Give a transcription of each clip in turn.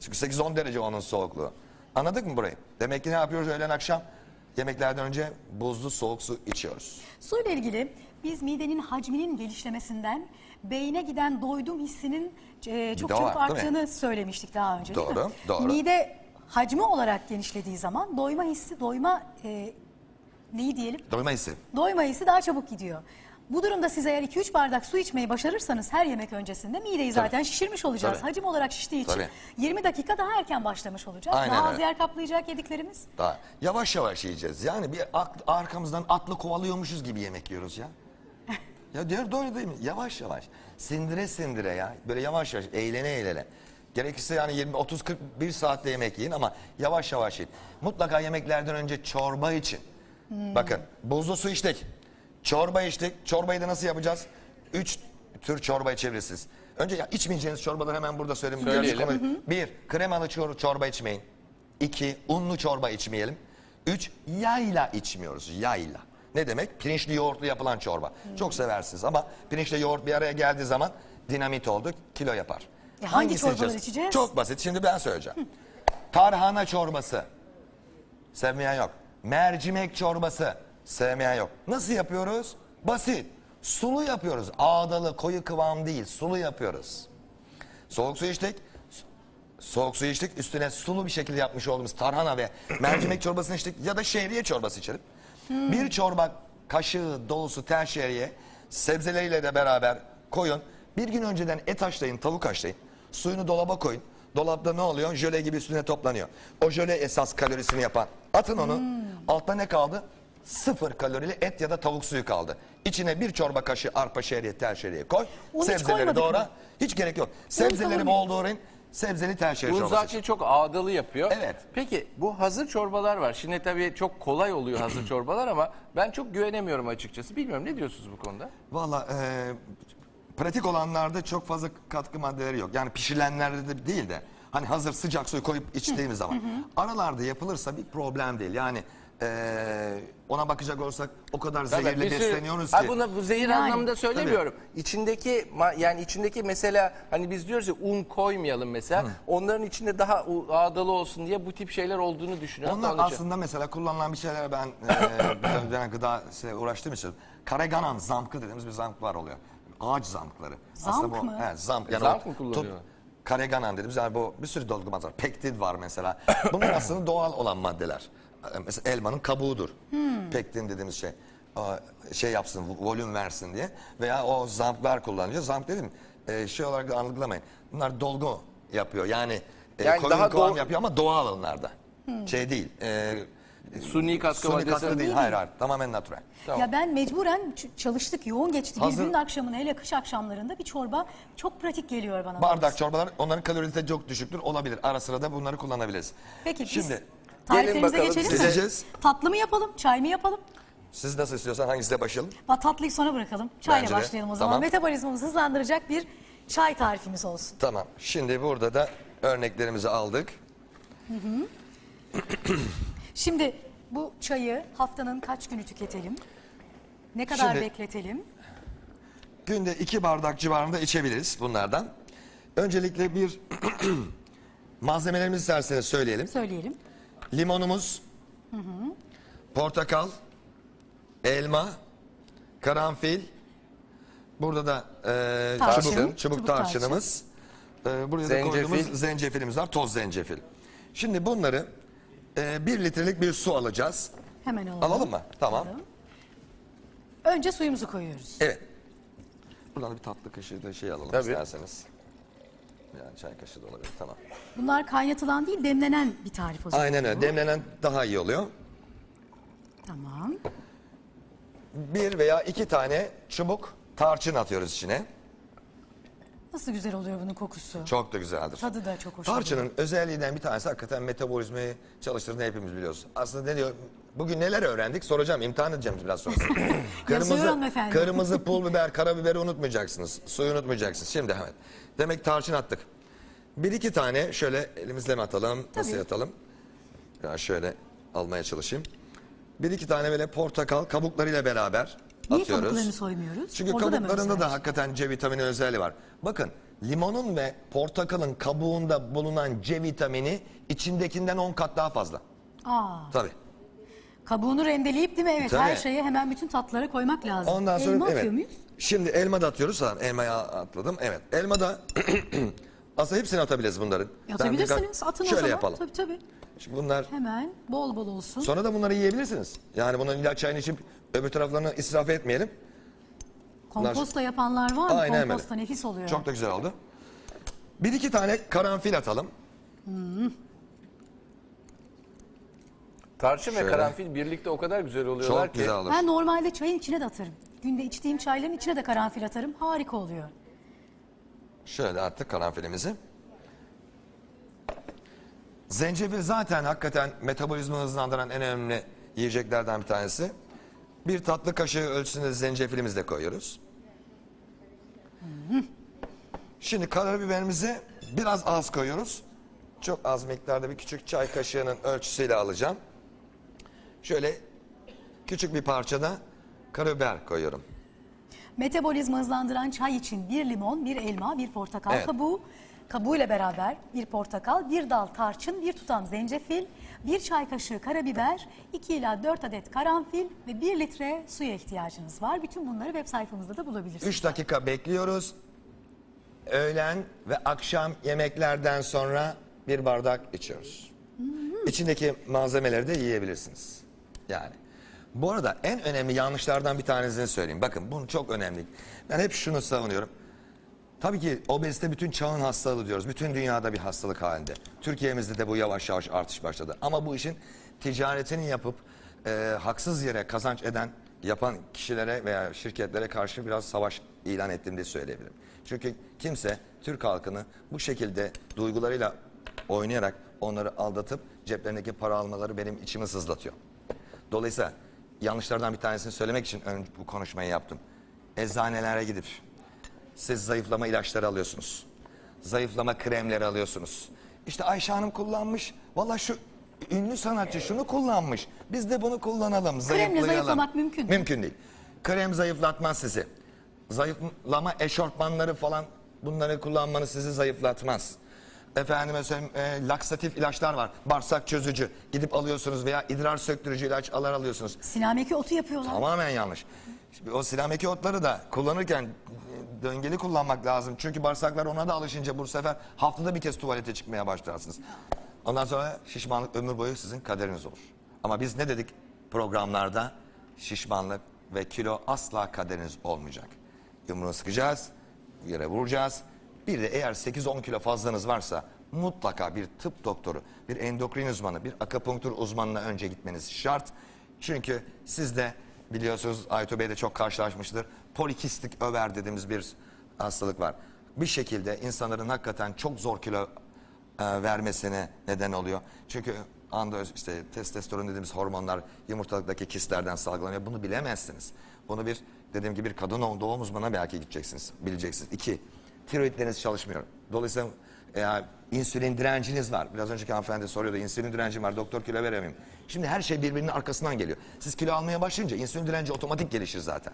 Çünkü 8-10 derece onun soğukluğu. Anladık mı burayı? Demek ki ne yapıyoruz öğlen akşam? Yemeklerden önce buzlu soğuk su içiyoruz. Suyla ilgili biz midenin hacminin genişlemesinden beyne giden doydum hissinin e, çok o çabuk değil mi? arttığını söylemiştik daha önce değil mi? Doğru, doğru. Mide hacmi olarak genişlediği zaman doyma hissi, doyma e, neyi diyelim? Doyma hissi. Doyma hissi daha çabuk gidiyor. Bu durumda siz eğer 2-3 bardak su içmeyi başarırsanız her yemek öncesinde mideyi zaten şişirmiş olacağız. Tabii. Hacim olarak şiştiği için Tabii. 20 dakika daha erken başlamış olacağız. Aynen daha az öyle. yer kaplayacak yediklerimiz. Daha yavaş yavaş yiyeceğiz. Yani bir arkamızdan atlı kovalıyormuşuz gibi yemek yiyoruz ya. ya diyor doğru değil mi? Yavaş yavaş. Sindire sindire ya. Böyle yavaş yavaş eğlene eğlene. Gerekirse yani 20 30 41 saatte yemek yiyin ama yavaş yavaş yiyin. Mutlaka yemeklerden önce çorba için. Bakın buzlu su içtik. Çorba içtik. Çorbayı da nasıl yapacağız? Üç tür çorba içebilirsiniz. Önce ya içmeyeceğiniz çorbaları hemen burada söyleyeyim. Söyleyelim. Bir, kremalı çor- çorba içmeyin. İki, unlu çorba içmeyelim. Üç, yayla içmiyoruz. Yayla. Ne demek? Pirinçli yoğurtlu yapılan çorba. Çok seversiniz ama pirinçle yoğurt bir araya geldiği zaman dinamit oldu, kilo yapar. E hangi Hangisini çorbaları içeceğiz? içeceğiz? Çok basit. Şimdi ben söyleyeceğim. Tarhana çorbası. Sevmeyen yok. Mercimek çorbası. Sevmeyen yok. Nasıl yapıyoruz? Basit. Sulu yapıyoruz. Ağdalı, koyu kıvam değil. Sulu yapıyoruz. Soğuk su içtik. Soğuk su içtik. Üstüne sulu bir şekilde yapmış olduğumuz tarhana ve mercimek çorbasını içtik. Ya da şehriye çorbası içelim. Bir çorba kaşığı dolusu tel şehriye sebzeleriyle de beraber koyun. Bir gün önceden et haşlayın, tavuk haşlayın. Suyunu dolaba koyun. Dolapta ne oluyor? Jöle gibi üstüne toplanıyor. O jöle esas kalorisini yapan. Atın onu. Altta ne kaldı? Sıfır kalorili et ya da tavuk suyu kaldı. İçine bir çorba kaşığı arpa şehriye, tel şehriye koy. Hiç Sebzeleri koymadık doğra. mı? Hiç gerek yok. Sebzeleri bol doğrayın. Sebzeli tel şehriye Bu çorbası. zaten çok ağdalı yapıyor. Evet. Peki bu hazır çorbalar var. Şimdi tabii çok kolay oluyor hazır çorbalar ama ben çok güvenemiyorum açıkçası. Bilmiyorum ne diyorsunuz bu konuda? Valla e, pratik olanlarda çok fazla katkı maddeleri yok. Yani pişirilenlerde de değil de hani hazır sıcak suyu koyup içtiğimiz zaman. Aralarda yapılırsa bir problem değil. Yani e, ona bakacak olursak o kadar Tabii, zehirli bir sürü- besleniyoruz Ha, ki. Buna bu zehir Yani. anlamında söylemiyorum. İçindeki ma- yani içindeki mesela hani biz diyoruz ya un koymayalım mesela. Onların içinde daha u- ağdalı olsun diye bu tip şeyler olduğunu düşünüyorum. Onlar Onun için. aslında mesela kullanılan bir şeyler ben e, ben gıda şey, uğraştığım için kareganan zamkı dediğimiz bir zamk var oluyor. Ağaç zamkları. Zamk bu, mı? He, zamk. Zamk o mı kullanıyorlar? kareganan dediğimiz yani bu bir sürü dolgumaz var. Pektin var mesela. Bunlar aslında doğal olan maddeler. E, Mesela elmanın kabuğudur. Hmm. Pektin dediğimiz şey. O Şey yapsın, vo- volüm versin diye. Veya o zamplar kullanılıyor. Zamk dedim e, şey olarak algılamayın. Bunlar dolgu yapıyor. Yani, e, Yani koyun daha kıvam yapıyor ama doğal onlarda. Hmm. Şey değil. E, Suni katkı suni katkı değil. değil. Hayır hayır. Tamamen natural. Tamam. Ya ben mecburen çalıştık, yoğun geçti. Hazır- Bir günün akşamına hele kış akşamlarında bir çorba çok pratik geliyor bana. Bardak çorbalar onların kalorisi de çok düşüktür. Olabilir. Ara sıra da bunları kullanabiliriz. Peki biz Şimdi tariflerimize bakalım, geçelim mi? Gideceğiz. Tatlı mı yapalım, çay mı yapalım? siz nasıl istiyorsan hangisiyle başlayalım? Va- Tatlıyı sona bırakalım. Çayla Bence de. başlayalım o zaman. Tamam. Metabolizmamızı hızlandıracak bir çay tarifimiz olsun. Tamam. Şimdi burada da örneklerimizi aldık. Şimdi bu çayı haftanın kaç günü tüketelim? Ne kadar Şimdi- bekletelim? Günde iki bardak civarında içebiliriz bunlardan. Öncelikle bir malzemelerimizi isterseniz söyleyelim. Söyleyelim. Limonumuz, portakal, elma, karanfil. Burada da e, Tarçın, çubuk, çubuk, çubuk tarçınımız. E, buraya da Zencefil. koyduğumuz zencefilimiz var, toz zencefil. Şimdi bunları e, bir litrelik bir su alacağız. Hemen alalım. Alalım mı? Tamam. Alalım. Önce suyumuzu koyuyoruz. Evet. Buradan da bir tatlı kaşığı da şey alalım Tabii. isterseniz. Yani çay kaşığı da olabilir. Tamam. Bunlar kaynatılan değil demlenen bir tarif o zaman. Aynen öyle. Demlenen daha iyi oluyor. Tamam. Bir veya iki tane çubuk tarçın atıyoruz içine. Nasıl güzel oluyor bunun kokusu. Çok da güzeldir. Tadı da çok hoş Tarçının özelliğinden bir tanesi hakikaten metabolizmayı çalıştırdığını hepimiz biliyoruz. Aslında ne diyor? Bugün neler öğrendik soracağım, imtihan edeceğim biraz sonra. Hanımefendi. kırmızı pul biber, karabiberi unutmayacaksınız. Suyu unutmayacaksınız. Şimdi evet. Demek tarçın attık. Bir iki tane şöyle elimizle mi atalım, nasıl Tabii. atalım? Ya şöyle almaya çalışayım. Bir iki tane böyle portakal kabuklarıyla beraber Niye atıyoruz. kabuklarını soymuyoruz? Çünkü Orada da kabuklarında da hakikaten C vitamini özelliği var. Bakın Limonun ve portakalın kabuğunda bulunan C vitamini içindekinden 10 kat daha fazla. Aa, Tabii. kabuğunu rendeleyip değil mi? Evet Tabii. her şeye hemen bütün tatları koymak lazım. Ondan sonra Elma evet. atıyor muyuz? Şimdi elma da atıyoruz. Tamam, elmaya atladım. Evet. Elma da aslında hepsini atabiliriz bunların. Atabilirsiniz. Atın o Şöyle zaman. yapalım. Tabii tabii. Şimdi bunlar Hemen bol bol olsun. sonra da bunları yiyebilirsiniz. Yani bunun illa çayını içip öbür taraflarını israf etmeyelim. Komposta yapanlar var mı? Aynen öyle. Komposta nefis oluyor. Çok da güzel oldu. Bir iki tane karanfil atalım. Tarçın ve karanfil birlikte o kadar güzel oluyorlar Çok ki. güzel olur. Ben normalde çayın içine de atarım. Günde içtiğim çayların içine de karanfil atarım. Harika oluyor. Şöyle attık karanfilimizi. Zencefil zaten hakikaten metabolizma hızlandıran en önemli yiyeceklerden bir tanesi. Bir tatlı kaşığı ölçüsünde zencefilimizi de koyuyoruz. Şimdi karabiberimizi biraz az koyuyoruz. Çok az miktarda bir küçük çay kaşığının ölçüsüyle alacağım. Şöyle küçük bir parçada karabiber koyuyorum. Metabolizma hızlandıran çay için bir limon, bir elma, bir portakal Evet. kabuğu, kabuğuyla beraber bir portakal, bir dal tarçın, bir tutam zencefil, bir çay kaşığı karabiber, 2 ila 4 adet karanfil ve 1 litre suya ihtiyacınız var. Bütün bunları web sayfamızda da bulabilirsiniz. 3 dakika bekliyoruz. Öğlen ve akşam yemeklerden sonra bir bardak içiyoruz. İçindeki malzemeleri de yiyebilirsiniz. Yani. Bu arada en önemli yanlışlardan bir tanesini söyleyeyim. Bakın bunu çok önemli. Ben hep şunu savunuyorum. Tabii ki obezite bütün çağın hastalığı diyoruz. Bütün dünyada bir hastalık halinde. Türkiye'mizde de bu yavaş yavaş artış başladı. Ama bu işin ticaretini yapıp e, haksız yere kazanç eden yapan kişilere veya şirketlere karşı biraz savaş ilan ettiğimi de söyleyebilirim. Çünkü kimse Türk halkını bu şekilde duygularıyla oynayarak onları aldatıp ceplerindeki para almaları benim içimi sızlatıyor. Dolayısıyla yanlışlardan bir tanesini söylemek için bu konuşmayı yaptım. Eczanelere gidip siz zayıflama ilaçları alıyorsunuz. Zayıflama kremleri alıyorsunuz. İşte Ayşe Hanım kullanmış. Valla şu ünlü sanatçı şunu kullanmış. Biz de bunu kullanalım. Zayıflayalım. zayıflamak mümkün mü? Mümkün değil. Krem zayıflatmaz sizi. Zayıflama eşortmanları falan bunları kullanmanız sizi zayıflatmaz. Efendime söyleyeyim e, laksatif ilaçlar var. Bağırsak çözücü. Gidip alıyorsunuz veya idrar söktürücü ilaçlar alıyorsunuz. Sinameki otu yapıyorlar. Tamamen yanlış. Şimdi o silameki otları da kullanırken e, döngeli kullanmak lazım. Çünkü bağırsaklar ona da alışınca bu sefer haftada bir kez tuvalete çıkmaya başlarsınız. Ondan sonra şişmanlık ömür boyu sizin kaderiniz olur. Ama biz ne dedik programlarda? Şişmanlık ve kilo asla kaderiniz olmayacak. Yumruğu sıkacağız, yere vuracağız. Bir de eğer 8-10 kilo fazlanız varsa mutlaka bir tıp doktoru, bir endokrin uzmanı, bir akupunktur uzmanına önce gitmeniz şart. Çünkü sizde biliyorsunuz Aytu Bey de çok karşılaşmıştır. Polikistik över dediğimiz bir hastalık var. Bir şekilde insanların hakikaten çok zor kilo e, vermesine neden oluyor. Çünkü anda işte testosteron dediğimiz hormonlar yumurtalıktaki kistlerden salgılanıyor. Bunu bilemezsiniz. Bunu bir dediğim gibi bir kadın doğum uzmanına belki gideceksiniz, bileceksiniz. İki, tiroidleriniz çalışmıyor. Dolayısıyla eğer insülin direnciniz var. Biraz önceki hanımefendi soruyordu. insülin direncim var. Doktor kilo veremem. Şimdi her şey birbirinin arkasından geliyor. Siz kilo almaya başlayınca insülin direnci otomatik gelişir zaten.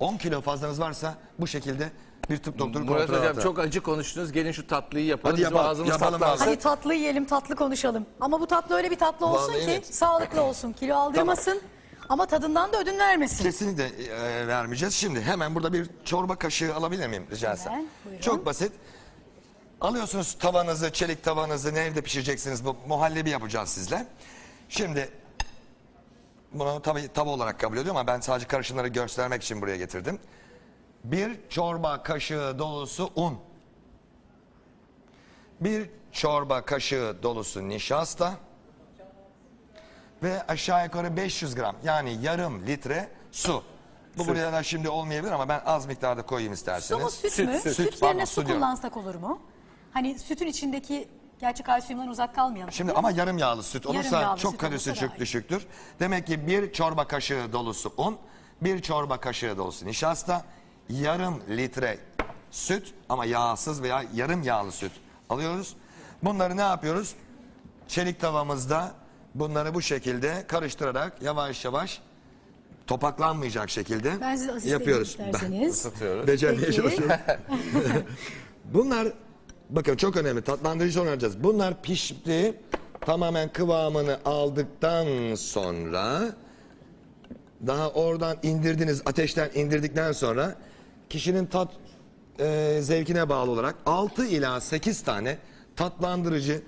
10 kilo fazlanız varsa bu şekilde bir tıp doktoru Murat kontrol Hocam altına- çok acı konuştunuz. Gelin şu tatlıyı yapalım. Hadi Bizim yapalım, ağzımız yapalım tatlı. Hadi tatlı yiyelim, tatlı konuşalım. Ama bu tatlı öyle bir tatlı olsun Vallahi ki evet. sağlıklı olsun, kilo aldırmasın ama tadından da ödün vermesin. Kesinlikle e, vermeyeceğiz. Şimdi hemen burada bir çorba kaşığı alabilir miyim rica etsem? Hemen, buyurun. Çok basit. Alıyorsunuz tavanızı, çelik tavanızı nerede pişireceksiniz? Bu muhallebi yapacağız sizle. Şimdi bunu tabii tava olarak kabul ediyorum ama ben sadece karışımları göstermek için buraya getirdim. Bir çorba kaşığı dolusu un. Bir çorba kaşığı dolusu nişasta. Ve aşağı yukarı 500 gram yani yarım litre su. Bu buraya da şimdi olmayabilir ama ben az miktarda koyayım Su mu isterseniz. süt, Süt, mü? süt. Süt, Pardon, yerine su su diyorum. kullansak olur mu? Hani sütün içindeki, gerçi kalsiyumdan uzak kalmayalım. Şimdi ama yarım yağlı süt Yarım olursa yağlı çok kalorisi olursa daha çok iyi. düşüktür. Demek ki bir çorba kaşığı dolusu un, bir çorba kaşığı dolusu nişasta, yarım litre süt ama yağsız veya yarım yağlı süt alıyoruz. Bunları ne yapıyoruz? Çelik tavamızda bunları bu şekilde karıştırarak yavaş yavaş topaklanmayacak şekilde Ben size asist edeyim yapıyoruz. isterseniz. Isıtıyoruz. Becermeye Peki. çalışıyorum. Bunlar bakın çok önemli tatlandırıcı oynayacağız. Bunlar pişti. Tamamen kıvamını aldıktan sonra daha oradan indirdiniz ateşten indirdikten sonra kişinin tat e, zevkine bağlı olarak 6 ila 8 tane tatlandırıcı